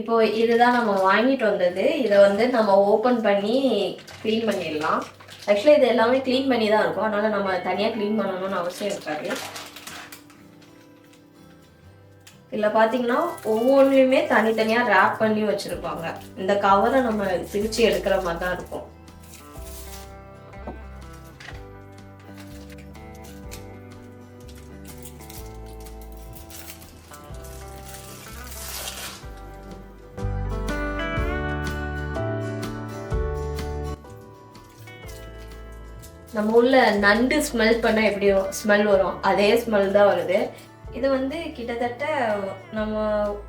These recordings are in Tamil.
இப்போ இதுதான் நம்ம வாங்கிட்டு வந்தது. இதை வந்து நம்ம ஓப்பன் பண்ணி க்ளீன் பண்ணிடலாம். ஆக்சுவலாக இது எல்லாமே க்ளீன் பண்ணி தான் இருக்கும். அதனால் நம்ம தனியாக க்ளீன் பண்ணணும்னு அவசியம் இருக்காது. இதில் பார்த்தீங்கன்னா ஒவ்வொன்றுலையுமே தனித்தனியாக ரேப் பண்ணி வச்சுருப்பாங்க. இந்த கவரை நம்ம பிரித்து எடுக்கிற மாதிரி தான் இருக்கும். நம்ம உள்ள நண்டு ஸ்மெல் பண்ணால் எப்படி ஸ்மெல் வரும்? அதே ஸ்மெல் தான் வருது. இது வந்து கிட்டத்தட்ட நம்ம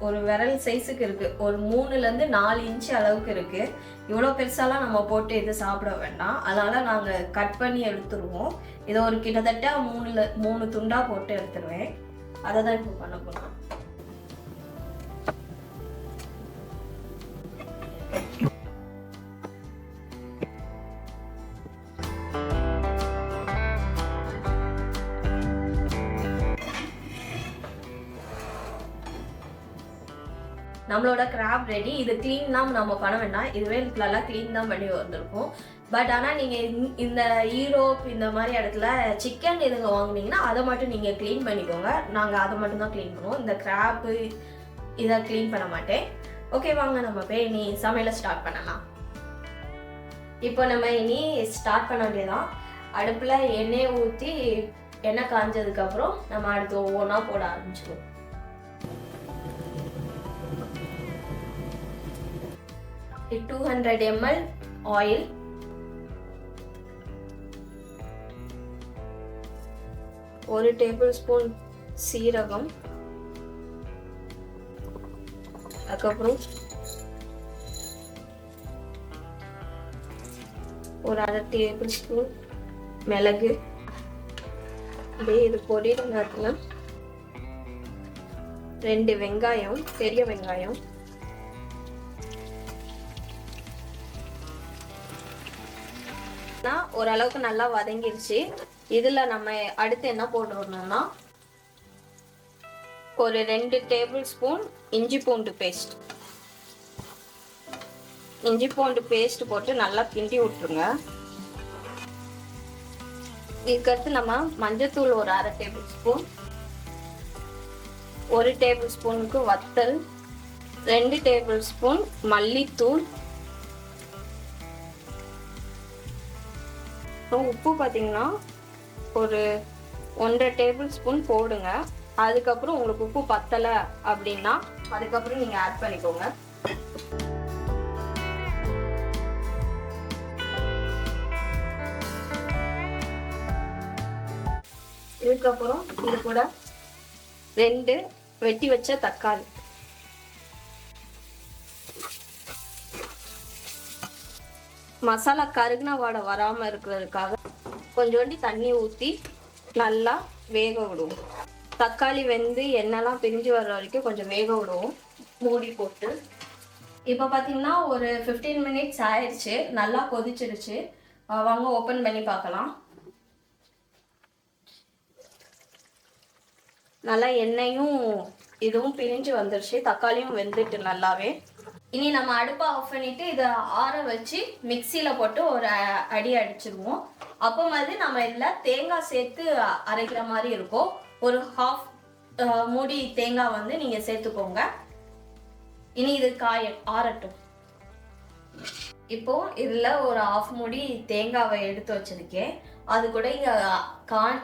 ஒரு விரல் சைஸுக்கு இருக்குது ஒரு மூணுலேருந்து நாலு இன்ச்சு அளவுக்கு இருக்குது இவ்வளோ பெருசாலாம் நம்ம போட்டு இது சாப்பிட வேண்டாம். அதனால் நாங்கள் கட் பண்ணி எடுத்துருவோம். இதை ஒரு கிட்டத்தட்ட மூணுல மூணு துண்டாக போட்டு எடுத்துருவேன். அதை தான் இப்போ பண்ண போகிறோம் நம்மளோட கிராப் ரெடி இது க்ளீன் தான் நம்ம பண்ண வேண்டாம். இதுவே நல்லா க்ளீன் தான் பண்ணி வந்திருக்கும். பட் ஆனால் நீங்கள் இந்த ஈரோப் இந்த மாதிரி இடத்துல சிக்கன் இதுங்க வாங்கினீங்கன்னா அதை மட்டும் நீங்கள் க்ளீன் பண்ணிக்கோங்க. நாங்கள் அதை மட்டும் தான் க்ளீன் பண்ணுவோம். இந்த கிராப்பு இதை க்ளீன் பண்ண மாட்டேன். ஓகே வாங்க நம்ம போய் இனி சமையலை ஸ்டார்ட் பண்ணலாம். இப்போ நம்ம இனி ஸ்டார்ட் பண்ண வேண்டியதான் அடுப்பில் எண்ணெயை ஊற்றி எண்ணெய் காஞ்சதுக்கப்புறம் நம்ம அடுத்து ஒவ்வொன்றா போட ஆரம்பிச்சிடுவோம் டூ ஹண்ட்ரட் எம்எல் ஆயில் ஒரு டேபிள் ஸ்பூன் சீரகம். அதுக்கப்புறம் ஒரு அரை டேபிள் ஸ்பூன் மிளகு. அப்படியே இது பொரியிற நேரத்தில் ரெண்டு வெங்காயம் பெரிய வெங்காயம். ஓரளவுக்கு நல்லா வதங்கிருச்சு. இதுல நம்ம அடுத்து என்ன போட்டுருந்தோம்னா ஒரு ரெண்டு டேபிள் ஸ்பூன் இஞ்சி பூண்டு பேஸ்ட். இஞ்சி பூண்டு பேஸ்ட் போட்டு நல்லா கிண்டி விட்டுருங்க. இதுக்கடுத்து நம்ம மஞ்சத்தூள் ஒரு அரை டேபிள் ஸ்பூன் ஒரு டேபிள் ஸ்பூனுக்கு வத்தல் ரெண்டு டேபிள் ஸ்பூன் மல்லித்தூள் அப்புறம் உப்பு பார்த்தீங்கன்னா ஒரு ஒன்றரை டேபிள் ஸ்பூன் போடுங்க. அதுக்கப்புறம் உங்களுக்கு உப்பு பத்தலை அப்படின்னா அதுக்கப்புறம் நீங்கள் ஆட் பண்ணிக்கோங்க. இதுக்கப்புறம் இது கூட ரெண்டு வெட்டி வச்ச தக்காளி. மசாலா கருகுன வாடை வராமல் இருக்கிறதுக்காக கொஞ்சோண்டி தண்ணி ஊற்றி நல்லா வேக விடுவோம். தக்காளி வெந்து எண்ணெய்லாம் பிரிஞ்சு வர்ற வரைக்கும் கொஞ்சம் வேக விடுவோம். மூடி போட்டு. இப்போ பார்த்தீங்கன்னா ஒரு ஃபிஃப்டீன் மினிட்ஸ் ஆயிடுச்சு நல்லா கொதிச்சிருச்சு வாங்க ஓப்பன் பண்ணி பார்க்கலாம். நல்லா எண்ணெயும் இதுவும் பிரிஞ்சு வந்துருச்சு. தக்காளியும் வெந்துட்டு நல்லாவே. இனி நம்ம அடுப்பை ஆஃப் பண்ணிட்டு இதை ஆற வச்சு மிக்சியில் போட்டு ஒரு அடி அடிச்சிருவோம். அப்போ மாதிரி நம்ம இதில் தேங்காய் சேர்த்து அரைக்கிற மாதிரி இருக்கும். ஒரு ஹாஃப் மூடி தேங்காய் வந்து நீங்கள் சேர்த்துக்கோங்க. இனி இது காய ஆறட்டும். இப்போ இதில் ஒரு ஆஃப் மூடி தேங்காவை எடுத்து வச்சிருக்கேன். அது கூட இங்கே கான்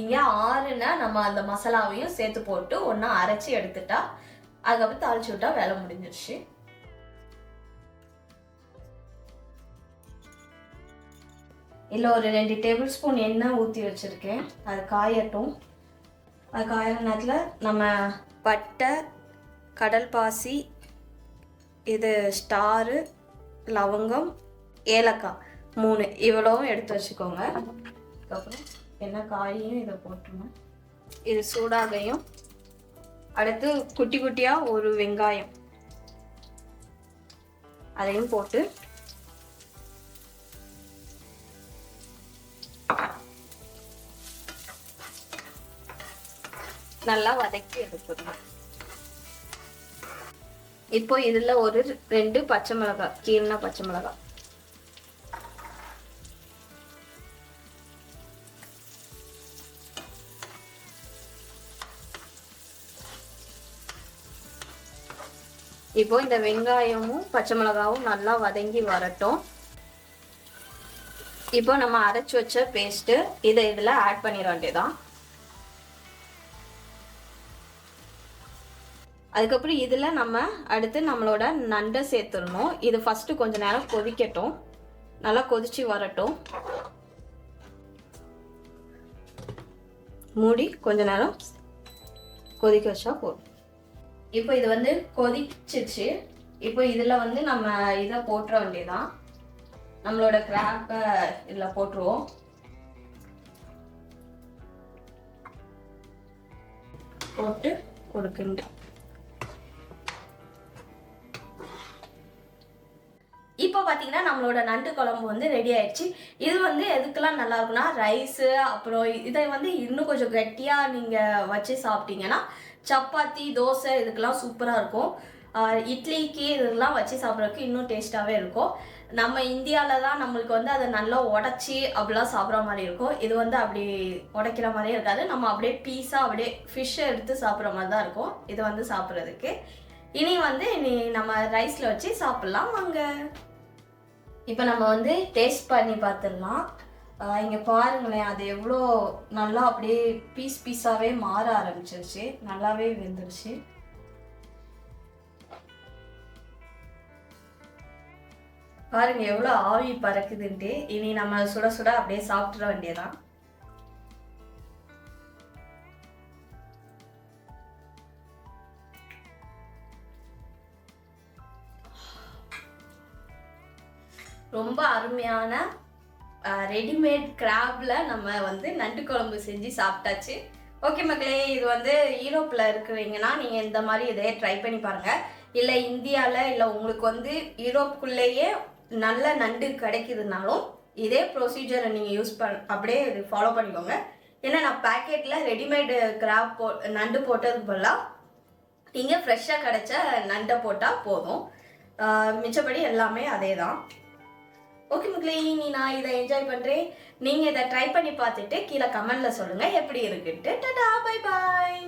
இங்கே ஆறுனா நம்ம அந்த மசாலாவையும் சேர்த்து போட்டு ஒன்றா அரைச்சி எடுத்துட்டா அதுக்கப்புறம் தாளிச்சு விட்டா வேலை முடிஞ்சிருச்சு. இல்லை ஒரு ரெண்டு டேபிள் ஸ்பூன் எண்ணெய் ஊற்றி வச்சுருக்கேன். அது காயட்டும். அது காயிற நேரத்தில் நம்ம பட்டை கடல் பாசி இது ஸ்டாரு லவங்கம் ஏலக்காய் மூணு இவ்வளவும் எடுத்து வச்சுக்கோங்க. அதுக்கப்புறம் என்ன காயையும் இதை போட்டுருங்க. இது சூடாகையும் அடுத்து குட்டி குட்டியாக ஒரு வெங்காயம். அதையும் போட்டு நல்லா வதக்கி எடுத்துடணும் இப்போ இதில் ஒரு ரெண்டு பச்சை மிளகாய் கீழ்னா பச்சை மிளகாய். இப்போ இந்த வெங்காயமும் பச்சை மிளகாவும் நல்லா வதங்கி வரட்டும். இப்போ நம்ம அரைச்சி வச்ச பேஸ்ட்டு இதை இதில் ஆட் பண்ணிட வேண்டியதான் அதுக்கப்புறம் இதில் நம்ம அடுத்து நம்மளோட நண்டை சேர்த்துடணும். இது ஃபஸ்ட்டு கொஞ்ச நேரம் கொதிக்கட்டும். நல்லா கொதிச்சு வரட்டும். மூடி கொஞ்ச நேரம் கொதிக்க வச்சா போதும். இப்போ இது வந்து கொதிச்சிச்சு. இப்போ இதில் வந்து நம்ம இதை போட்டுற வேண்டியதான் நம்மளோட கிராப்பை இதில் போட்டுருவோம். போட்டு கொடுக்குண்டு இப்போ பார்த்தீங்கன்னா நம்மளோட நண்டு குழம்பு வந்து ரெடி ஆயிடுச்சு. இது வந்து எதுக்கெல்லாம் நல்லா இருக்குன்னா ரைஸு அப்புறம் இதை வந்து இன்னும் கொஞ்சம் கெட்டியாக நீங்கள் வச்சு சாப்பிட்டீங்கன்னா சப்பாத்தி தோசை இதுக்கெல்லாம் சூப்பராக இருக்கும். இட்லிக்கு இதெல்லாம் வச்சு சாப்பிட்றதுக்கு இன்னும் டேஸ்ட்டாகவே இருக்கும். நம்ம இந்தியாவில் தான் நம்மளுக்கு வந்து அதை நல்லா உடச்சி அப்படிலாம் சாப்பிட்ற மாதிரி இருக்கும். இது வந்து அப்படி உடைக்கிற மாதிரியே இருக்காது. நம்ம அப்படியே பீஸாக அப்படியே ஃபிஷ்ஷை எடுத்து சாப்பிட்ற மாதிரி தான் இருக்கும். இது வந்து சாப்பிட்றதுக்கு. இனி வந்து இனி நம்ம ரைஸில் வச்சு சாப்பிட்லாம் வாங்க. இப்போ நம்ம வந்து டேஸ்ட் பண்ணி பார்த்துடலாம். இங்கே பாருங்களேன் அது எவ்வளோ நல்லா அப்படியே பீஸ் பீஸாகவே மாற ஆரம்பிச்சிருச்சு. நல்லாவே வெந்துருச்சு பாருங்க எவ்வளோ ஆவி பறக்குதுன்ட்டு. இனி நம்ம சுட சுட அப்படியே சாப்பிட்ற வேண்டியதான் ரொம்ப அருமையான ரெடிமேட் கிராப்ல நம்ம வந்து நண்டு குழம்பு செஞ்சு சாப்பிட்டாச்சு. ஓகே மக்களே இது வந்து யூரோப்பில் இருக்கிறீங்கன்னா நீங்கள் இந்த மாதிரி இதையே ட்ரை பண்ணி பாருங்கள் இல்லை இந்தியாவில் இல்லை உங்களுக்கு வந்து யூரோப்புக்குள்ளேயே நல்ல நண்டு கிடைக்குதுனாலும் இதே ப்ரொசீஜரை நீங்கள் யூஸ் பண் அப்படியே இது ஃபாலோ பண்ணிக்கோங்க. ஏன்னா நான் பேக்கெட்டில் ரெடிமேடு கிராப் போ நண்டு போட்டதுக்கு பதிலாக நீங்கள் ஃப்ரெஷ்ஷாக கிடைச்ச நண்டை போட்டால் போதும். மிச்சப்படி எல்லாமே அதே தான் ஓகே மக்களே நீ நான் இதை என்ஜாய் பண்ணுறேன் நீங்கள் இதை ட்ரை பண்ணி பார்த்துட்டு கீழே கமெண்டில் சொல்லுங்கள் எப்படி இருக்குன்ட்டு. டடா பை பாய்